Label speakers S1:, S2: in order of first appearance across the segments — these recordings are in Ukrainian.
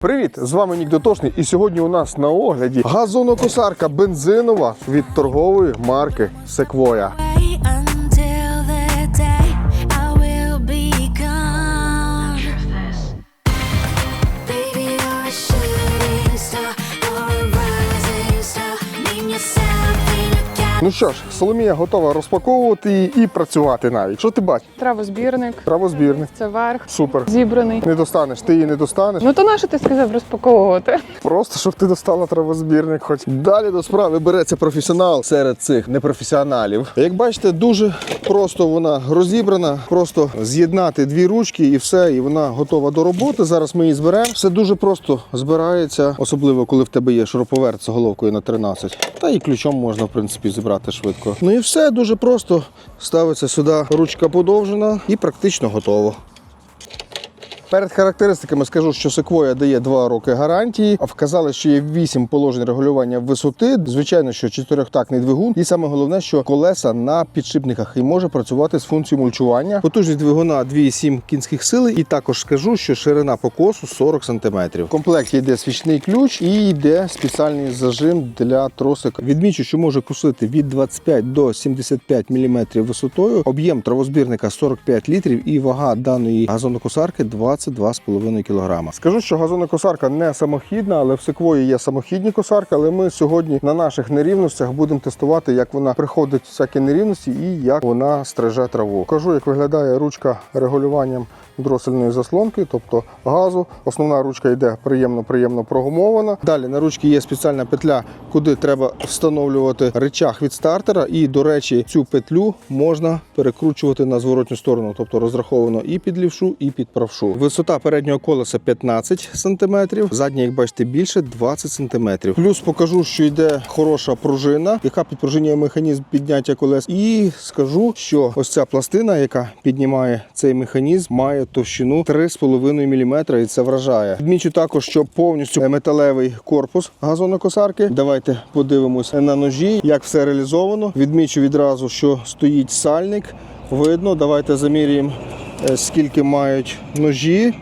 S1: Привіт! З вами Нік Дотошний, і сьогодні у нас на огляді газонокосарка бензинова від торгової марки Sequoia. Ну що ж, Соломія готова розпаковувати її і працювати навіть. Що ти бачиш?
S2: Травозбірник.
S1: Правозбірник.
S2: Це верх
S1: Супер.
S2: зібраний.
S1: Не достанеш, ти її не достанеш.
S2: Ну то на що ти сказав розпаковувати?
S1: Просто щоб ти достала травозбірник. Хоч далі до справи береться професіонал серед цих непрофесіоналів. Як бачите, дуже просто вона розібрана. Просто з'єднати дві ручки і все, і вона готова до роботи. Зараз ми її зберемо. Все дуже просто збирається, особливо коли в тебе є шуруповерт з головкою на 13. Та і ключом можна, в принципі, зібрати швидко. Ну і все дуже просто. Ставиться сюди ручка подовжена і практично готово. Перед характеристиками скажу, що Sequoia дає 2 роки гарантії, вказали, що є 8 положень регулювання висоти. Звичайно, що чотирьохтактний двигун, і саме головне, що колеса на підшипниках і може працювати з функцією мульчування. Потужність двигуна 2,7 кінських сили. І також скажу, що ширина покосу 40 см. В комплекті йде свічний ключ і йде спеціальний зажим для тросик. Відмічу, що може кусити від 25 до 75 мм висотою. Об'єм травозбірника 45 літрів і вага даної газонокосарки 22,5 кг. Скажу, що газонокосарка не самохідна, але в секвої є самохідні косарки. Але ми сьогодні на наших нерівностях будемо тестувати, як вона приходить всякі нерівності і як вона стриже траву. Кажу, як виглядає ручка регулюванням дросельної заслонки, тобто газу. Основна ручка йде приємно-приємно прогумована. Далі на ручці є спеціальна петля, куди треба встановлювати речах від стартера. І, до речі, цю петлю можна перекручувати на зворотню сторону, тобто розраховано і під лівшу, і під правшу. Висота переднього колеса 15 см, заднє, як бачите, більше 20 см. Плюс покажу, що йде хороша пружина, яка підпружинює механізм підняття колес. І скажу, що ось ця пластина, яка піднімає цей механізм, має товщину 3,5 мм, і це вражає. Відмічу також, що повністю металевий корпус газонокосарки. Давайте подивимось на ножі, як все реалізовано. Відмічу відразу, що стоїть сальник. Видно, давайте замірюємо, скільки мають ножі.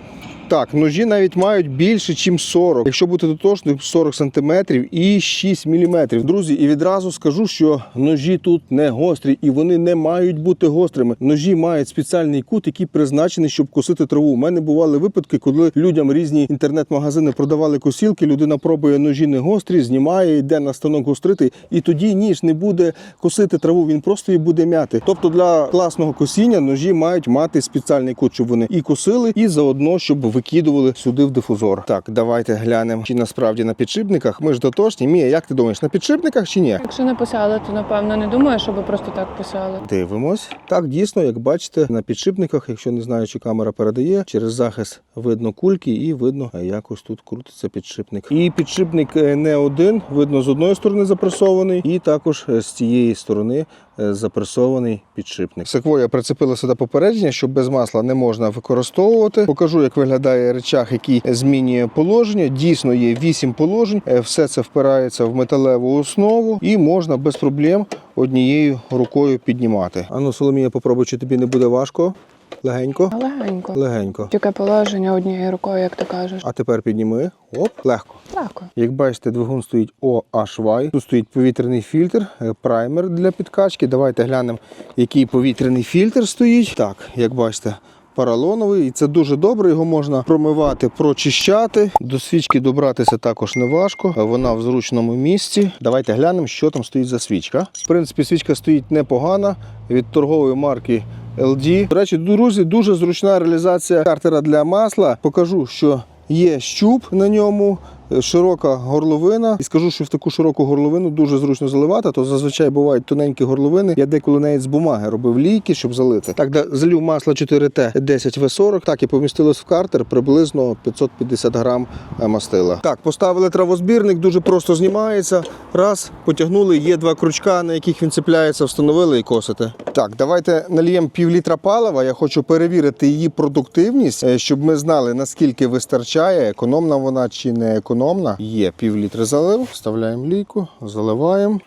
S1: Так, ножі навіть мають більше, ніж 40. Якщо бути дотошним, 40 см і 6 мм. Друзі, і відразу скажу, що ножі тут не гострі і вони не мають бути гострими. Ножі мають спеціальний кут, який призначений, щоб косити траву. У мене бували випадки, коли людям різні інтернет-магазини продавали косілки. Людина пробує ножі не гострі, знімає, йде на станок гострити, і тоді ніж не буде косити траву, він просто її буде мяти. Тобто для класного косіння ножі мають мати спеціальний кут, щоб вони і косили, і заодно, щоб викидували сюди в дифузор. Так, давайте глянемо, чи насправді на підшипниках. Ми ж дотошні. Мія, як ти думаєш, на підшипниках чи ні?
S2: Якщо не писали, то напевно не думаю, щоб просто так писали.
S1: Дивимось. Так, дійсно, як бачите, на підшипниках, якщо не знаю, чи камера передає, через захист видно кульки і видно, е, як ось тут крутиться підшипник. І підшипник е, не один, видно з одної сторони запресований, і також е, з цієї сторони запресований підшипник. Секвоя прицепила сюди попередження, що без масла не можна використовувати. Покажу, як виглядає речах, який змінює положення. Дійсно є 8 положень. Е, Все це впирається в металеву основу і можна без проблем однією рукою піднімати. Ану, Соломія, попробуй, чи тобі не буде важко. Легенько.
S2: Легенько.
S1: Легенько.
S2: Яке положення однією рукою, як ти кажеш.
S1: А тепер підніми. Оп, легко.
S2: Легко.
S1: Як бачите, двигун стоїть OHY. Тут стоїть повітряний фільтр, е, праймер для підкачки. Давайте глянемо, який повітряний фільтр стоїть. Так, як бачите. Паралоновий, і це дуже добре. Його можна промивати, прочищати. До свічки добратися також не важко. Вона в зручному місці. Давайте глянемо, що там стоїть за свічка. В принципі, свічка стоїть непогана від торгової марки LD. До речі, друзі, дуже зручна реалізація картера для масла. Покажу, що є щуп на ньому. Е, Широка горловина, і скажу, що в таку широку горловину дуже зручно заливати. То зазвичай бувають тоненькі горловини. Я деколи навіть з бумаги робив лійки, щоб залити. Так, да, залив масло 4Т 10 В40, так і помістилось в картер приблизно 550 грам е, мастила. Так, поставили травозбірник, дуже просто знімається. Раз, потягнули, є два крючка, на яких він цепляється, встановили і косите. Так, давайте нальємо пів літра палива. Я хочу перевірити її продуктивність, е, щоб ми знали, наскільки вистачає, економна вона чи не економна. Є пів літра залив, вставляємо лійку, заливаємо.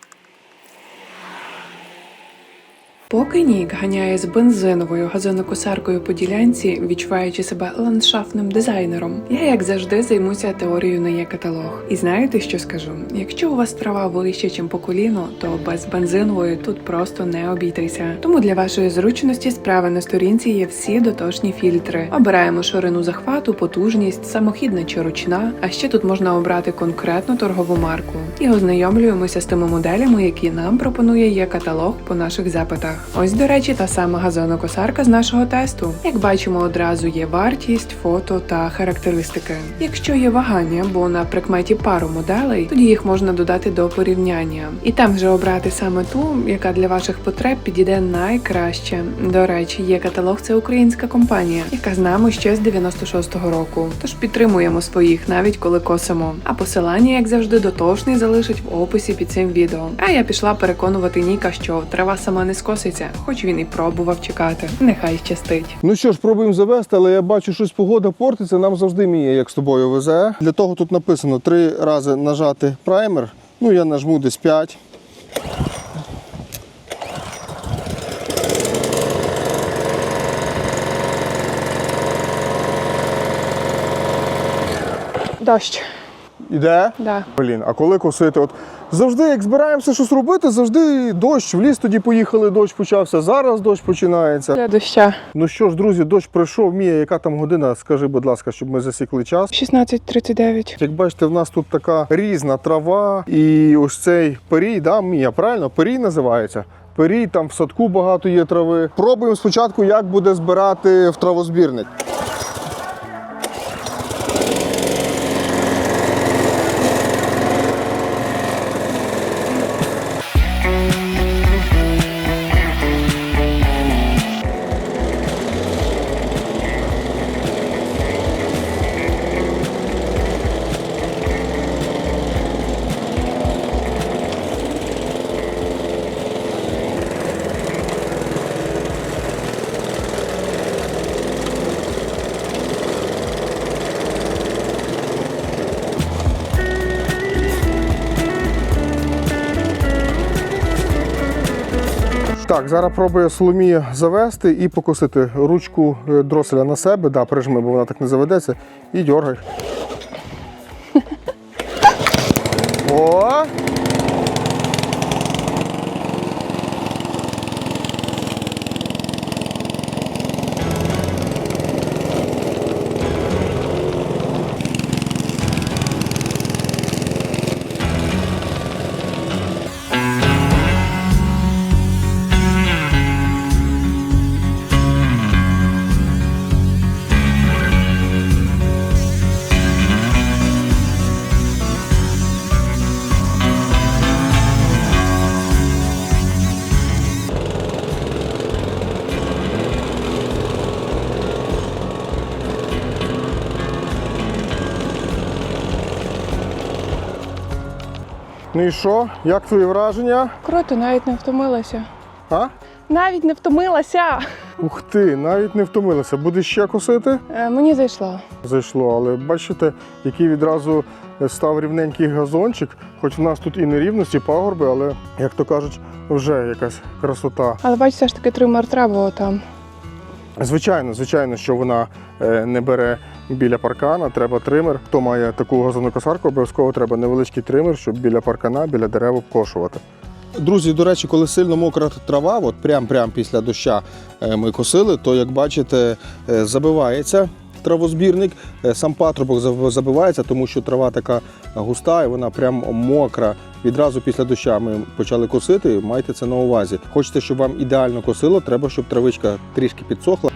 S3: Поки Нік ганяє з бензиновою газонокосаркою по ділянці, відчуваючи себе ландшафтним дизайнером, я як завжди займуся теорією на є каталог. І знаєте, що скажу? Якщо у вас трава вище, ніж по коліно, то без бензинової тут просто не обійтися. Тому для вашої зручності справа на сторінці є всі дотошні фільтри. Обираємо ширину захвату, потужність, самохідна чи ручна. А ще тут можна обрати конкретну торгову марку і ознайомлюємося з тими моделями, які нам пропонує є каталог по наших запитах. Ось, до речі, та сама газонокосарка з нашого тесту. Як бачимо, одразу є вартість, фото та характеристики. Якщо є вагання, бо на прикметі пару моделей, тоді їх можна додати до порівняння. І там вже обрати саме ту, яка для ваших потреб підійде найкраще. До речі, є каталог це українська компанія, яка з нами ще з 96-го року. Тож підтримуємо своїх навіть коли косимо. А посилання, як завжди, дотошний залишить в описі під цим відео. А я пішла переконувати Ніка, що трава сама не скоситься, хоч він і пробував чекати. Нехай щастить.
S1: Ну що ж, пробуємо завести, але я бачу, щось погода портиться. Нам завжди міє, як з тобою везе. Для того тут написано три рази нажати праймер. Ну, я нажму десь 5.
S2: Дощ.
S1: Іде?
S2: Да.
S1: Блін, а коли косити? От завжди, як збираємося щось робити, завжди дощ. В ліс тоді поїхали, дощ почався. Зараз дощ починається.
S2: Для доща.
S1: Ну що ж, друзі, дощ пройшов. Мія, яка там година? Скажи, будь ласка, щоб ми засікли час.
S2: 16.39.
S1: Як бачите, в нас тут така різна трава, і ось цей перій, да, Мія, правильно? Перій називається. Перій, там в садку багато є трави. Пробуємо спочатку, як буде збирати в травозбірник. Так, зараз пробує Соломія завести і покусити ручку е, дроселя на себе. Да, прижми, бо вона так не заведеться. І дергай. О! Ну і що? Як твої враження?
S2: Круто, навіть не втомилася.
S1: А?
S2: Навіть не втомилася.
S1: Ух ти, навіть не втомилася. Будеш ще косити?
S2: Е, мені зайшло.
S1: Зайшло, але бачите, який відразу став рівненький газончик. Хоч в нас тут і нерівності, пагорби, але, як то кажуть, вже якась красота.
S2: Але бачиш, все ж таки тримар треба там.
S1: Звичайно, звичайно, що вона е, не бере біля паркана, треба тример. Хто має таку газонокосарку, обов'язково треба невеличкий тример, щоб біля паркана, біля дерев обкошувати. Друзі, до речі, коли сильно мокра трава, от прям прям після доща е, ми косили, то як бачите, е, забивається травозбірник, е, сам патрубок забивається, тому що трава така густа і вона прям мокра. Відразу після доща ми почали косити. Майте це на увазі. Хочете, щоб вам ідеально косило, треба, щоб травичка трішки підсохла.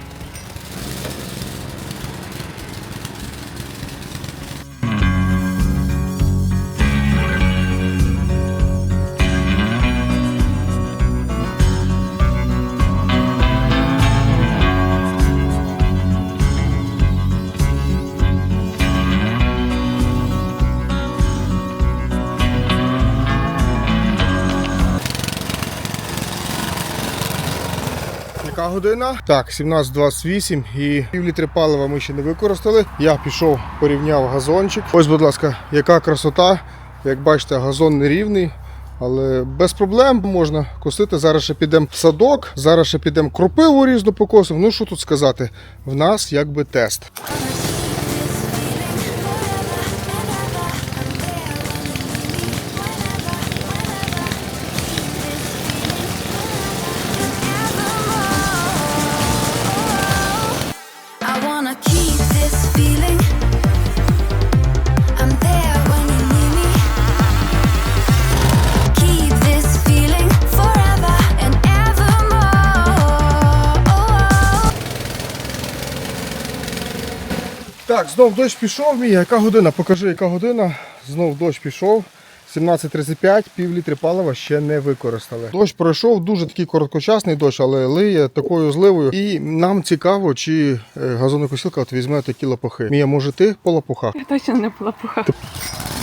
S1: Година? Так, 17.28 і пів літри палива ми ще не використали. Я пішов, порівняв газончик. Ось, будь ласка, яка красота. Як бачите, газон нерівний, Але без проблем можна косити. Зараз ще підемо в садок, зараз ще підемо кропиву різну покосимо. Ну що тут сказати? В нас якби тест. Так, знов дощ пішов мій. Яка година? Покажи, яка година. Знов дощ пішов. 17.35, пів літри палива ще не використали. Дощ пройшов, дуже такий короткочасний дощ, але лиє такою зливою. І нам цікаво, чи е, газонокосілка от візьме такі лопухи. Мія, може ти по лопухах?
S2: Я точно не полапуха.
S4: My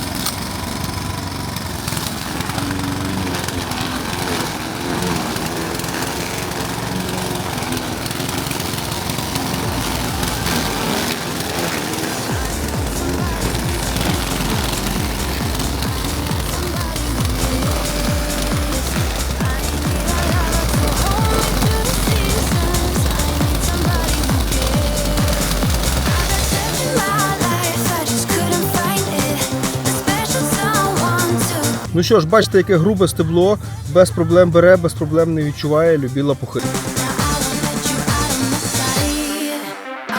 S1: Ну що ж, бачите, яке грубе стебло, без проблем бере, без проблем не відчуває любі лопухи.
S4: I won't let you out of my sight.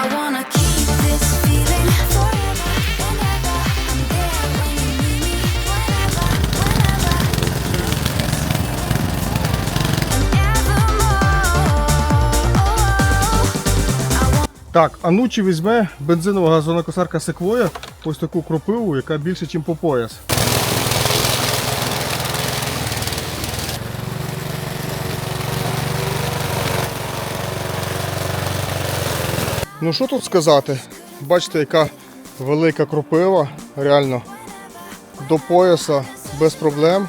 S4: I wanna keep this feeling forever and ever. I'm there when you need me, whenever, whenever, and evermore.
S1: Так, а ну візьме бензинова газонокосарка секвоя ось таку кропиву, яка більше, ніж по пояс. Ну що тут сказати? Бачите, яка велика кропива, реально до пояса без проблем.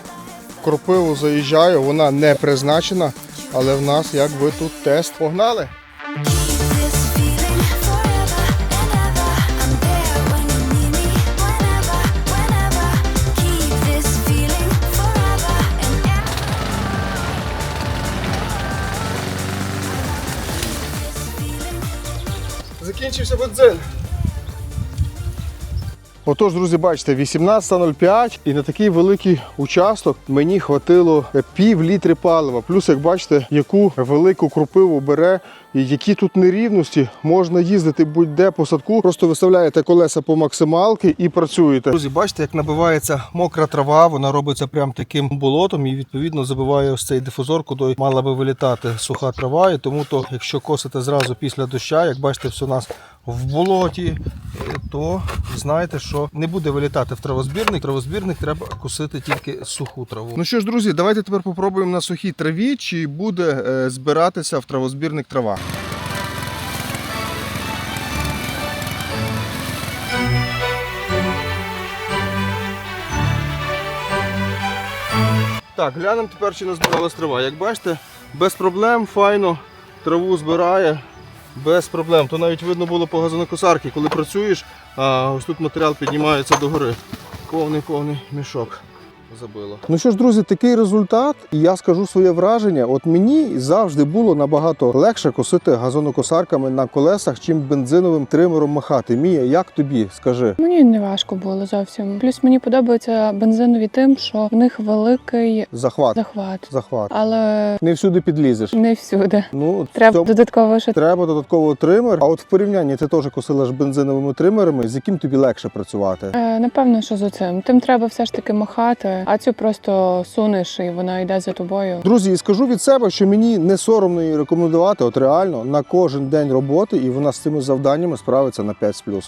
S1: Кропиву заїжджаю, вона не призначена, але в нас якби тут тест. Погнали! Закінчився бензин. Отож, друзі, бачите, 18.05 і на такий великий участок мені хватило пів літри палива. Плюс, як бачите, яку велику крупиву бере і які тут нерівності. Можна їздити будь-де по садку. Просто виставляєте колеса по максималки і працюєте. Друзі, бачите, як набивається мокра трава, вона робиться прям таким болотом і відповідно забиває ось цей дифузор, куди мала би вилітати суха трава. І тому то, якщо косите зразу після доща, як бачите, все у нас в болоті, е, то знаєте, що не буде вилітати в травозбірник. Травозбірник треба косити тільки суху траву. Ну що ж, друзі, давайте тепер попробуємо на сухій траві, чи буде е, збиратися в травозбірник трава. Так, глянемо тепер, чи не збиралась трава. Як бачите, без проблем, файно траву збирає. Без проблем. То навіть видно було по газонокосарці, коли працюєш, а ось тут матеріал піднімається догори. Повний повний мішок забило. Ну що ж, друзі, такий результат, і я скажу своє враження. От мені завжди було набагато легше косити газонокосарками на колесах, чим бензиновим тримером махати. Мія, як тобі? Скажи.
S2: Мені не важко було зовсім. Плюс мені подобаються бензинові тим, що в них великий
S1: Захват.
S2: захват,
S1: Захват.
S2: але
S1: Не всюди підлізеш.
S2: не всюди.
S1: Ну,
S2: Треба
S1: цьому-
S2: додатково ще
S1: Треба додатково тример. А от в порівнянні ти теж косила ж бензиновими тримерами, з яким тобі легше працювати?
S2: Е, Напевно, що з оцим. Тим треба все ж таки махати, а цю просто сунеш і вона йде за тобою.
S1: Друзі, і скажу від себе, що мені не соромно її рекомендувати, от реально на кожен день роботи, і вона з цими завданнями справиться на 5 з плюсом.